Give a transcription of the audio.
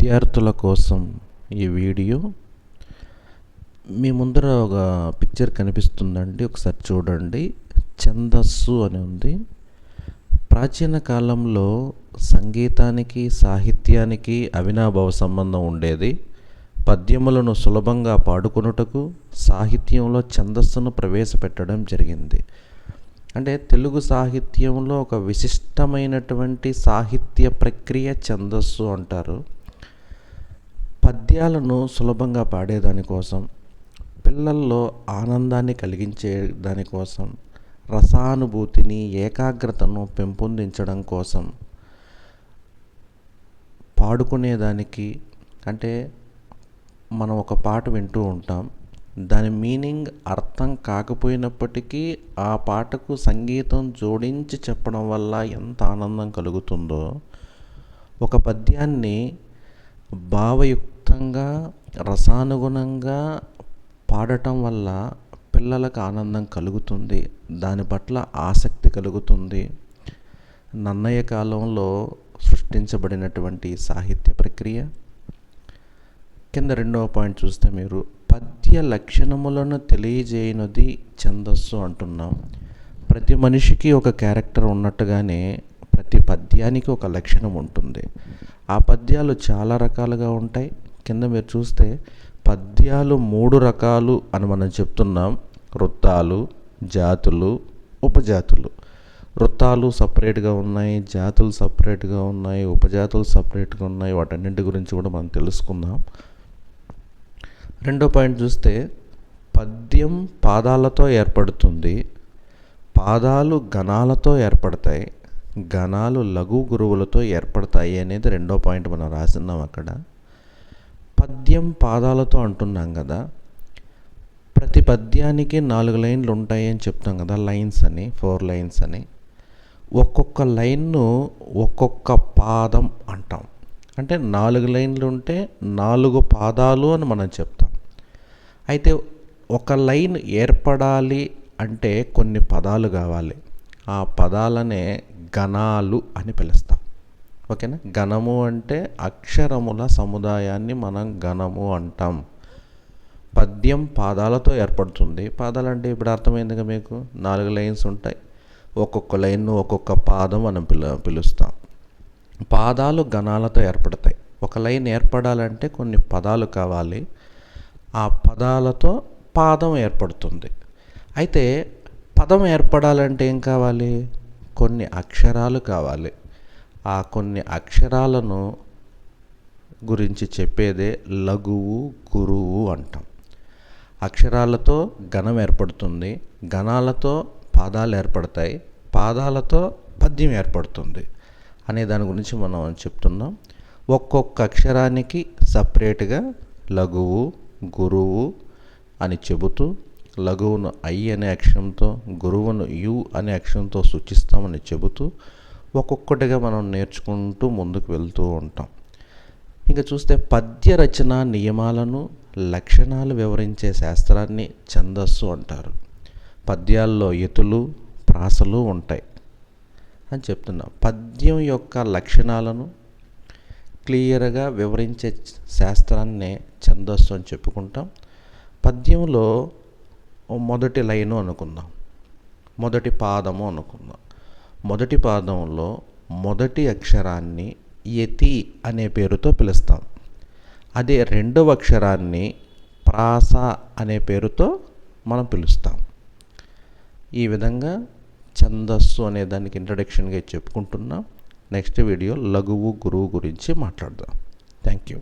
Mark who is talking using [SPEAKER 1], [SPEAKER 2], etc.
[SPEAKER 1] విద్యార్థుల కోసం ఈ వీడియో. మీ ముందర ఒక పిక్చర్ కనిపిస్తుందండి ఒకసారి చూడండి. ఛందస్సు అని ఉంది. ప్రాచీన కాలంలో సంగీతానికి సాహిత్యానికి అవినాభావ సంబంధం ఉండేది. పద్యములను సులభంగా పాడుకొనుటకు సాహిత్యంలో ఛందస్సును ప్రవేశపెట్టడం జరిగింది. అంటే తెలుగు సాహిత్యంలో ఒక విశిష్టమైనటువంటి సాహిత్య ప్రక్రియ ఛందస్సు అంటారు. పద్యాలను సులభంగా పాడేదానికోసం పిల్లల్లో ఆనందాన్ని కలిగించే దానికోసం రసానుభూతిని ఏకాగ్రతను పెంపొందించడం కోసం పాడుకునేదానికి అంటే మనం ఒక పాట వింటూ ఉంటాం. దాని మీనింగ్ అర్థం కాకపోయినప్పటికీ ఆ పాటకు సంగీతం జోడించి చెప్పడం వల్ల ఎంత ఆనందం కలుగుతుందో ఒక పద్యాన్ని భావయుక్తంగా రసానుగుణంగా పాడటం వల్ల పిల్లలకు ఆనందం కలుగుతుంది. దాని పట్ల ఆసక్తి కలుగుతుంది. నన్నయ్య కాలంలో సృష్టించబడినటువంటి సాహిత్య ప్రక్రియ. కింద రెండవ పాయింట్ చూస్తే మీరు పద్య లక్షణములను తెలియజేయనిది ఛందస్సు అంటున్నాం. ప్రతి మనిషికి ఒక క్యారెక్టర్ ఉన్నట్టుగానే ప్రతి పద్యానికి ఒక లక్షణం ఉంటుంది. ఆ పద్యాలు చాలా రకాలుగా ఉంటాయి. కింద మీరు చూస్తే పద్యాలు మూడు రకాలు అని మనం చెప్తున్నాం. వృత్తాలు జాతులు ఉపజాతులు. వృత్తాలు సపరేట్గా ఉన్నాయి జాతులు సపరేట్గా ఉన్నాయి ఉపజాతులు సపరేట్గా ఉన్నాయి వాటన్నింటి గురించి కూడా మనం తెలుసుకుందాం. రెండో పాయింట్ చూస్తే పద్యం పాదాలతో ఏర్పడుతుంది పాదాలు గణాలతో ఏర్పడతాయి గణాలు లఘు గురువులతో ఏర్పడతాయి అనేది రెండో పాయింట్ మనం రాసిన్నాం అక్కడ. పద్యం పాదాలతో అంటున్నాం కదా ప్రతి పద్యానికి నాలుగు లైన్లు ఉంటాయి అని చెప్తాం కదా లైన్స్ అని ఫోర్ లైన్స్ అని. ఒక్కొక్క లైన్ను ఒక్కొక్క పాదం అంటాం. అంటే నాలుగు లైన్లు ఉంటే నాలుగు పాదాలు అని మనం చెప్తాం. అయితే ఒక లైన్ ఏర్పడాలి అంటే కొన్ని పదాలు కావాలి. ఆ పదాలనే గణాలు అని పిలుస్తాం. ఓకేనా? గణము అంటే అక్షరముల సముదాయాన్ని మనం గణము అంటాం. పద్యం పాదాలతో ఏర్పడుతుంది. పాదాలు అంటే ఇప్పుడు అర్థమైందిగా మీకు? నాలుగు లైన్స్ ఉంటాయి. ఒక్కొక్క లైన్ను ఒక్కొక్క పాదం మనం పిలు పిలుస్తాం. పాదాలు గణాలతో ఏర్పడతాయి. ఒక లైన్ ఏర్పడాలంటే కొన్ని పదాలు కావాలి. ఆ పదాలతో పాదం ఏర్పడుతుంది. అయితే పదం ఏర్పడాలంటే ఏం కావాలి? కొన్ని అక్షరాలు కావాలి. ఆ కొన్ని అక్షరాలను గురించి చెప్పేదే లఘువు గురువు అంటాం. అక్షరాలతో గణం ఏర్పడుతుంది గణాలతో పాదాలు ఏర్పడతాయి పాదాలతో పద్యం ఏర్పడుతుంది అనే దాని గురించి మనం చెప్తున్నాం. ఒక్కొక్క అక్షరానికి సపరేట్గా లఘువు గురువు అని చెబుతూ లఘువును ఐ అనే అక్షరంతో గురువును యు అనే అక్షరంతో సూచిస్తామని చెబుతూ ఒక్కొక్కటిగా మనం నేర్చుకుంటూ ముందుకు వెళ్తూ ఉంటాం. ఇంకా చూస్తే పద్య రచన నియమాలను లక్షణాలు వివరించే శాస్త్రాన్ని ఛందస్సు అంటారు. పద్యాల్లో ఎతులు ప్రాసలు ఉంటాయి. అని చెప్తున్నాం. పద్యం యొక్క లక్షణాలను క్లియర్గా వివరించే శాస్త్రాన్నే ఛందస్సు అని చెప్పుకుంటాం. పద్యంలో మొదటి లైను అనుకుందాం. మొదటి పాదము అనుకుందాం. మొదటి పాదంలో మొదటి అక్షరాన్ని యతి అనే పేరుతో పిలుస్తాం. అదే రెండవ అక్షరాన్ని ప్రాస అనే పేరుతో మనం పిలుస్తాం. ఈ విధంగా ఛందస్సు అనే దానికి ఇంట్రడక్షన్గా చెప్పుకుంటున్నాం. నెక్స్ట్ వీడియో లఘువు గురువు గురించి మాట్లాడదాం. Thank you